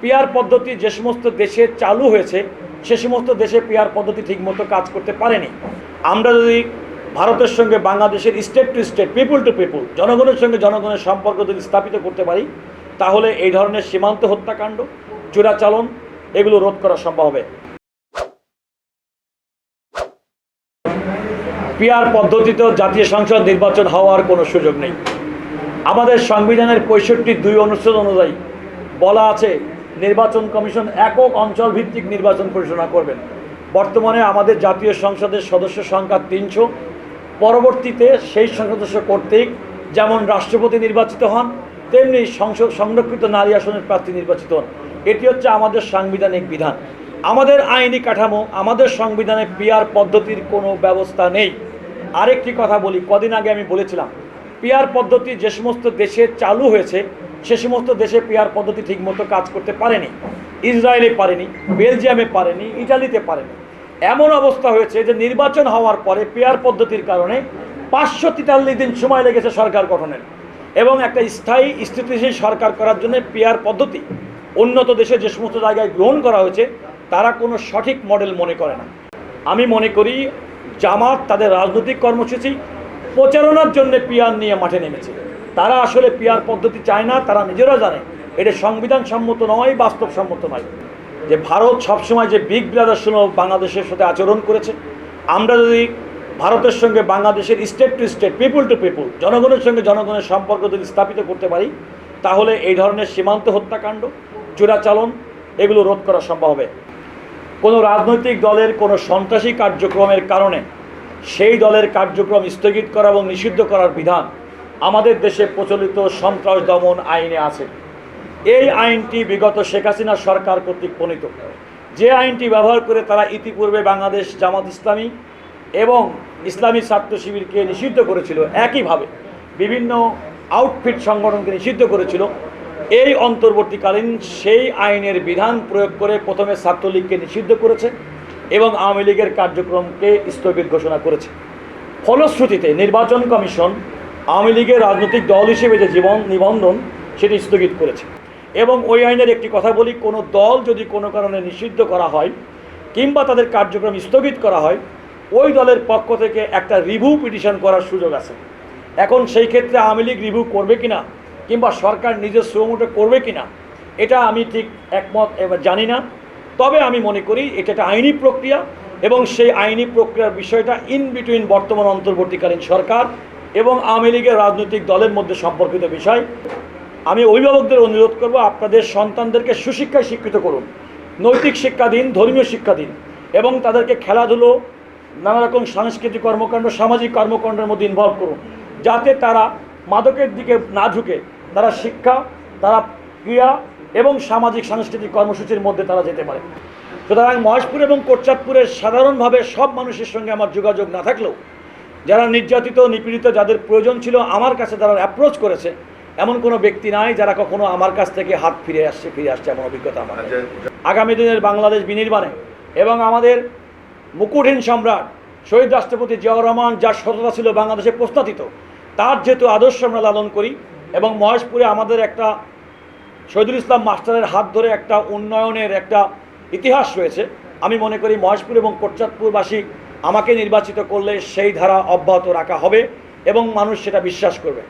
Peer পদ্ধতি যে সমস্ত দেশে চালু হয়েছে, সে সমস্ত দেশে পিয়ার পদ্ধতি ঠিকমতো কাজ করতে পারেনি। আমরা যদি ভারতের সঙ্গে বাংলাদেশের state to state people to people জনগণের সঙ্গে জনগণের সম্পর্ক যদি স্থাপিত করতে পারি, তাহলে এই ধরনের সীমান্ত হত্যাকাণ্ড, চোরাচালন, এগুলো রোধ করা সম্ভব হবে। পিয়ার পদ্ধতিতে জাতীয় সংসদ নির্বাচন হওয়ার কোনো সুযোগ নেই। আমাদের সংবিধানের পঁয়ষট্টি দুই অনুচ্ছেদ অনুযায়ী বলা আছে নির্বাচন কমিশন একক অঞ্চল ভিত্তিক নির্বাচন পরিচালনা করবেন। বর্তমানে আমাদের জাতীয় সংসদের সদস্য সংখ্যা তিনশো। পরবর্তীতে সেই সদস্য কর্তৃক যেমন রাষ্ট্রপতি নির্বাচিত হন, তেমনি সংসদ সংরক্ষিত নারী আসনের প্রার্থী নির্বাচিত হন। এটি হচ্ছে আমাদের সাংবিধানিক বিধান। আমাদের আইনি কাঠামো, আমাদের সংবিধানে পিয়ার পদ্ধতির কোনো ব্যবস্থা নেই। আরেকটি কথা বলি, কদিন আগে আমি বলেছিলাম পিয়ার পদ্ধতি যে সমস্ত দেশে চালু হয়েছে সে সমস্ত দেশে পিয়ার পদ্ধতি ঠিকমতো কাজ করতে পারেনি, ইসরায়েলে পারেনি, বেলজিয়ামে পারেনি, ইটালিতে পারেনি। এমন অবস্থা হয়েছে যে নির্বাচন হওয়ার পরে পেয়ার পদ্ধতির কারণে পাঁচশো তেতাল্লিশ দিন সময় লেগেছে সরকার গঠনের এবং একটা স্থায়ী স্থিতিশীল সরকার করার জন্য পেয়ার পদ্ধতি উন্নত দেশে যে সমস্ত জায়গায় গ্রহণ করা হয়েছে, তারা কোনো সঠিক মডেল মনে করে না। আমি মনে করি জামাত তাদের রাজনৈতিক কর্মসূচি প্রচারণার জন্য পিয়ার নিয়ে মাঠে নেমেছে। তারা আসলে পিয়ার পদ্ধতি চায় না, তারা নিজেরা জানে। এটা সংবিধান সম্মত নয়, বাস্তবসম্মত নয়। যে ভারত সবসময় যে বিগ ব্রাদার শুনো বাংলাদেশের সাথে আচরণ করেছে, আমরা যদি ভারতের সঙ্গে বাংলাদেশের state to state, people to people, জনগণের সঙ্গে জনগণের সম্পর্ক যদি স্থাপিত করতে পারি, তাহলে এই ধরনের সীমান্ত হত্যাকাণ্ড চোরাচালন এগুলো রোধ করা সম্ভব হবে। কোনো রাজনৈতিক দলের কোনো সন্ত্রাসী কার্যক্রমের কারণে সেই দলের কার্যক্রম স্থগিত করা এবং নিষিদ্ধ করার বিধান আমাদের দেশে প্রচলিত সন্ত্রাস দমন আইনে আছে। এই আইনটি বিগত শেখ হাসিনা সরকার কর্তৃক প্রণীত। যে আইনটি ব্যবহার করে তারা ইতিপূর্বে বাংলাদেশ জামাত ইসলামী এবং ইসলামী ছাত্র শিবিরকে নিষিদ্ধ করেছিল, একইভাবে বিভিন্ন আউটফিট সংগঠনকে নিষিদ্ধ করেছিল। এই অন্তর্বর্তীকালীন সেই আইনের বিধান প্রয়োগ করে প্রথমে ছাত্রলীগকে নিষিদ্ধ করেছে এবং আওয়ামী লীগের কার্যক্রমকে স্থগিত ঘোষণা করেছে। ফলশ্রুতিতে নির্বাচন কমিশন আওয়ামী লীগের রাজনৈতিক দল হিসেবে যে জীবন নিবন্ধন, সেটি স্থগিত করেছে। এবং ওই আইনের একটি কথা বলি, কোনো দল যদি কোনো কারণে নিষিদ্ধ করা হয়, কিংবা তাদের কার্যক্রম স্থগিত করা হয়, ওই দলের পক্ষ থেকে একটা রিভিউ পিটিশন করার সুযোগ আছে। এখন সেই ক্ষেত্রে আওয়ামী লীগ রিভিউ করবে কিনা, কিংবা সরকার নিজের শ্রমটা করবে কিনা, এটা আমি ঠিক একমত এবার জানি না। তবে আমি মনে করি, এটা একটা আইনি প্রক্রিয়া, এবং সেই আইনি প্রক্রিয়ার বিষয়টা ইন বিটুইন বর্তমান অন্তর্বর্তীকালীন সরকার এবং আওয়ামী লীগের রাজনৈতিক দলের মধ্যে সম্পর্কিত বিষয়, আমি অভিভাবকদের অনুরোধ করব আপনাদের সন্তানদেরকে সুশিক্ষায় শিক্ষিত করুন, নৈতিক শিক্ষা দিন, ধর্মীয় শিক্ষা দিন এবং তাদেরকে খেলাধুলো, নানা রকম সাংস্কৃতিক কর্মকাণ্ড, সামাজিক কর্মকাণ্ডের মধ্যে ইনভলভ করুন, যাতে তারা মাদকের দিকে না ঢুকে তারা শিক্ষা, তারা ক্রিয়া এবং সামাজিক সাংস্কৃতিক কর্মসূচির মধ্যে তারা যেতে পারে। সুতরাং মহেশপুর এবং কোটচাঁদপুরের সাধারণভাবে সব মানুষের সঙ্গে আমার যোগাযোগ না থাকলেও যারা নির্যাতিত, নিপীড়িত, যাদের প্রয়োজন ছিল আমার কাছে তারা অ্যাপ্রোচ করেছে। এমন কোনো ব্যক্তি নাই যারা কখনো আমার কাছ থেকে হাত ফিরে আসছে ফিরে আসছে এমন অভিজ্ঞতা আমার আগামী দিনের বাংলাদেশ বিনির্মাণে এবং আমাদের মুকুটহীন সম্রাট শহীদ রাষ্ট্রপতি জিয়াউর রহমান যার সততা ছিল বাংলাদেশে প্রস্তাবিত তার যেহেতু আদর্শ আমরা লালন করি এবং মহেশপুরে আমাদের একটা শহীদুল ইসলাম মাস্টারের হাত ধরে একটা উন্নয়নের একটা ইতিহাস রয়েছে, আমি মনে করি মহেশপুর এবং কোটচাঁদপুরবাসী আমাকে নির্বাচিত করলে সেই ধারা অব্যাহত রাখা হবে এবং মানুষ সেটা বিশ্বাস করবে।